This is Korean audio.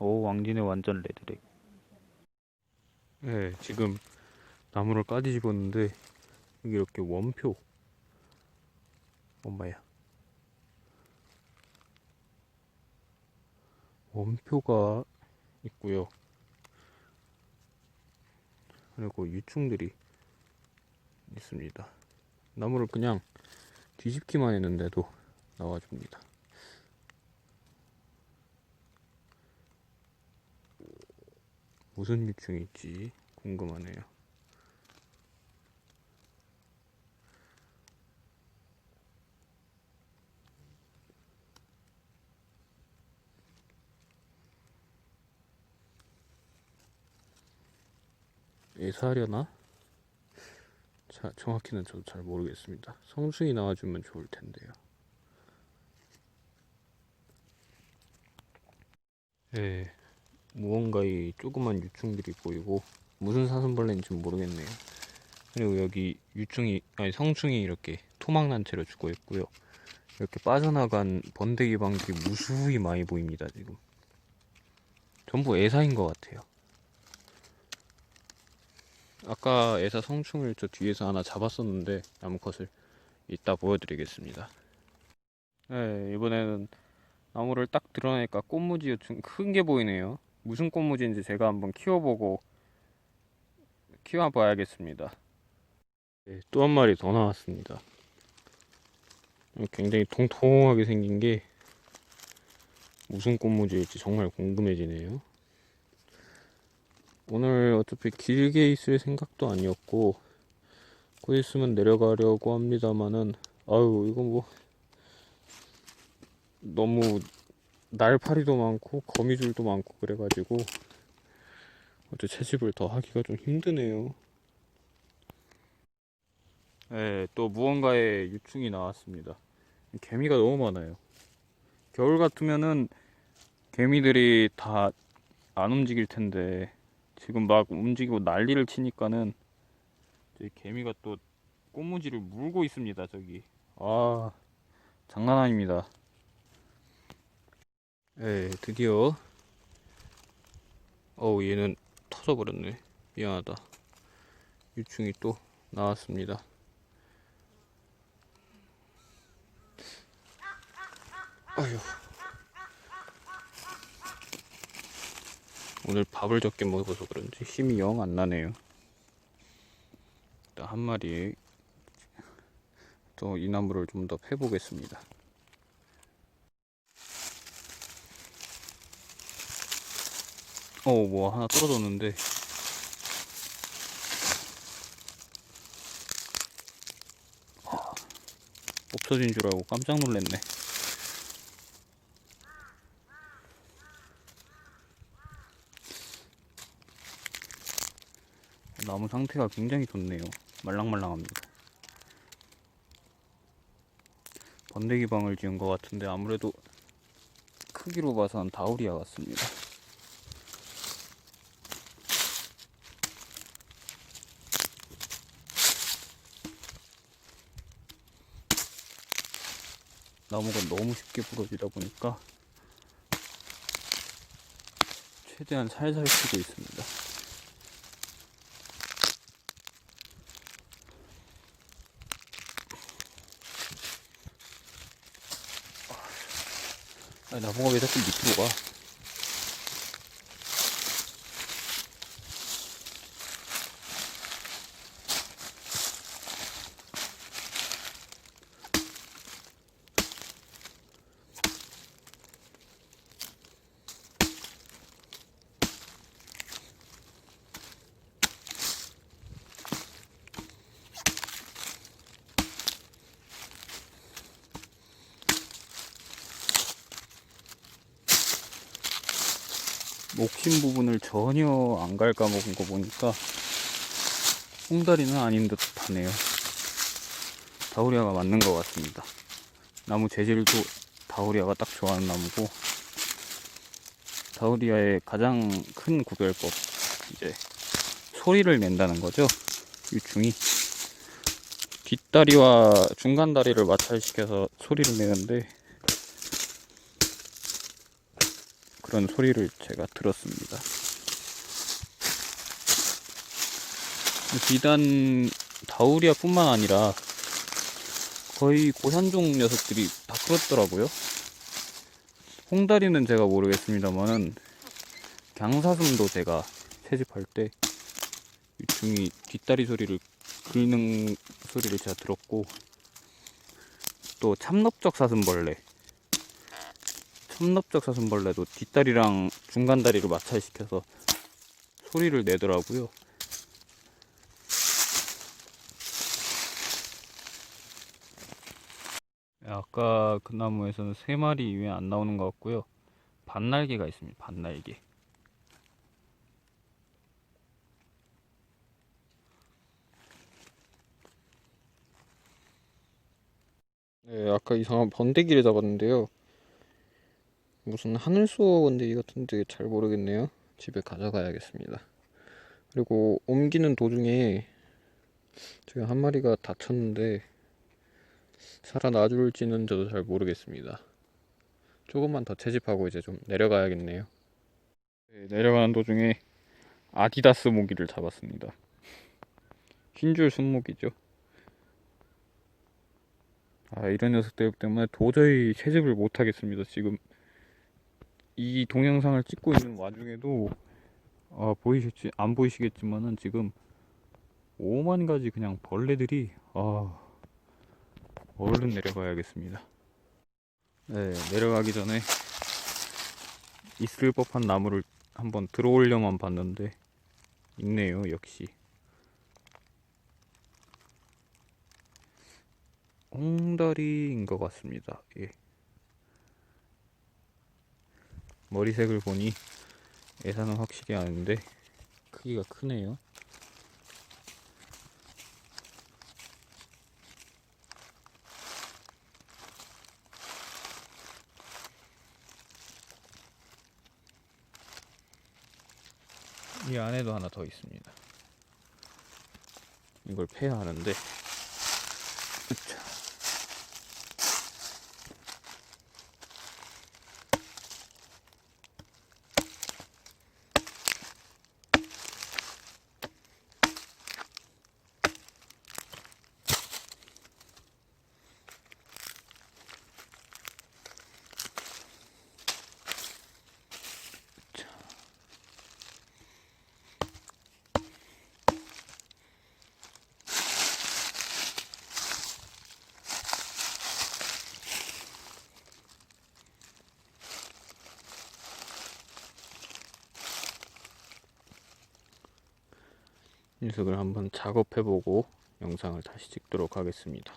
오 왕진에 완전 레드렉 네 지금 나무를 까뒤집었는데 여기 이렇게 원표. 엄마야. 원표가 있고요. 그리고 유충들이 있습니다. 나무를 그냥 뒤집기만 했는데도 나와줍니다 무슨 유충이 있지 궁금하네요. 예사하려나? 자, 정확히는 저도 잘 모르겠습니다. 성충이 나와주면 좋을 텐데요. 예, 무언가 이 조그만 유충들이 보이고 무슨 사슴벌레인지 모르겠네요. 그리고 여기 유충이 아니 성충이 이렇게 토막난 채로 죽어 있고요. 이렇게 빠져나간 번데기 방들이 무수히 많이 보입니다 지금. 전부 애사인 것 같아요. 아까 애사 성충을 저 뒤에서 하나 잡았었는데 나무컷을 이따 보여드리겠습니다. 네 이번에는 나무를 딱 드러내니까 꽃무지 유충 큰 게 보이네요. 무슨 꽃무지인지 제가 한번 키워보고 키워봐야겠습니다. 네, 또한 마리 더 나왔습니다. 굉장히 통통하게 생긴 게 무슨 꽃무지일지 정말 궁금해지네요. 오늘 어차피 길게 있을 생각도 아니었고 곧 있으면 내려가려고 합니다만은 아유 이거 뭐 너무 날파리도 많고 거미줄도 많고 그래가지고 어째 채집을 더 하기가 좀 힘드네요. 네, 또 무언가의 유충이 나왔습니다. 개미가 너무 많아요. 겨울 같으면은 개미들이 다 안 움직일 텐데 지금 막 움직이고 난리를 치니까는 개미가 또 꽃무지를 물고 있습니다. 저기 아 장난 아닙니다. 네, 드디어. 어우 얘는 터져버렸네. 미안하다. 유충이 또 나왔습니다. 아휴. 오늘 밥을 적게 먹어서 그런지 힘이 영 안 나네요. 일단 한 마리 또 이 나무를 좀 더 패보겠습니다 어, 뭐 하나 떨어졌는데. 아, 없어진 줄 알고 깜짝 놀랐네. 나무 상태가 굉장히 좋네요. 말랑말랑합니다. 번데기 방을 지은 것 같은데 아무래도 크기로 봐선 다우리아 같습니다. 나무가 너무 쉽게 부러지다 보니까 최대한 살살 치고 있습니다. 아, 나무가 왜 자꾸 밑으로 가? 목심 부분을 전혀 안 갉아 먹은 거 보니까 홍다리는 아닌 듯 하네요. 다우리아가 맞는 것 같습니다. 나무 재질도 다우리아가 딱 좋아하는 나무고 다우리아의 가장 큰 구별법 이제 소리를 낸다는 거죠. 유충이 뒷다리와 중간 다리를 마찰시켜서 소리를 내는데 그런 소리를 제가 들었습니다. 비단 다우리아뿐만 아니라 거의 고산종 녀석들이 다 그렇더라고요. 홍다리는 제가 모르겠습니다만은 강사슴도 제가 채집할 때 유충이 뒷다리 소리를 긁는 소리를 제가 들었고 또 참넓적 사슴벌레 참넓적 사슴벌레도 뒷다리랑 중간다리를 마찰시켜서 소리를 내더라고요. 아까 그 나무에서는 세 마리 이외에 안 나오는 것 같고요. 반날개가 있습니다. 반날개. 네, 아까 이상한 번데기를 잡았는데요. 무슨 하늘소 번데기 같은데 잘 모르겠네요. 집에 가져가야겠습니다. 그리고 옮기는 도중에 제가 한 마리가 다쳤는데 살아나줄지는 저도 잘 모르겠습니다. 조금만 더 채집하고 이제 좀 내려가야겠네요. 네, 내려가는 도중에 아디다스 모기를 잡았습니다. 흰줄 순모기죠. 아, 이런 녀석들 때문에 도저히 채집을 못 하겠습니다. 지금 이 동영상을 찍고 있는 와중에도 아, 보이실지 안 보이시겠지만은 지금 5만 가지 그냥 벌레들이 아, 얼른 내려가야겠습니다. 네, 내려가기 전에 있을 법한 나무를 한번 들어올려만 봤는데 있네요, 역시. 홍다리인 것 같습니다. 예. 머리색을 보니 예산은 확실히 아는데 크기가 크네요. 이 안에도 하나 더 있습니다. 이걸 패야 하는데 녀석을 한번 작업해보고 영상을 다시 찍도록 하겠습니다.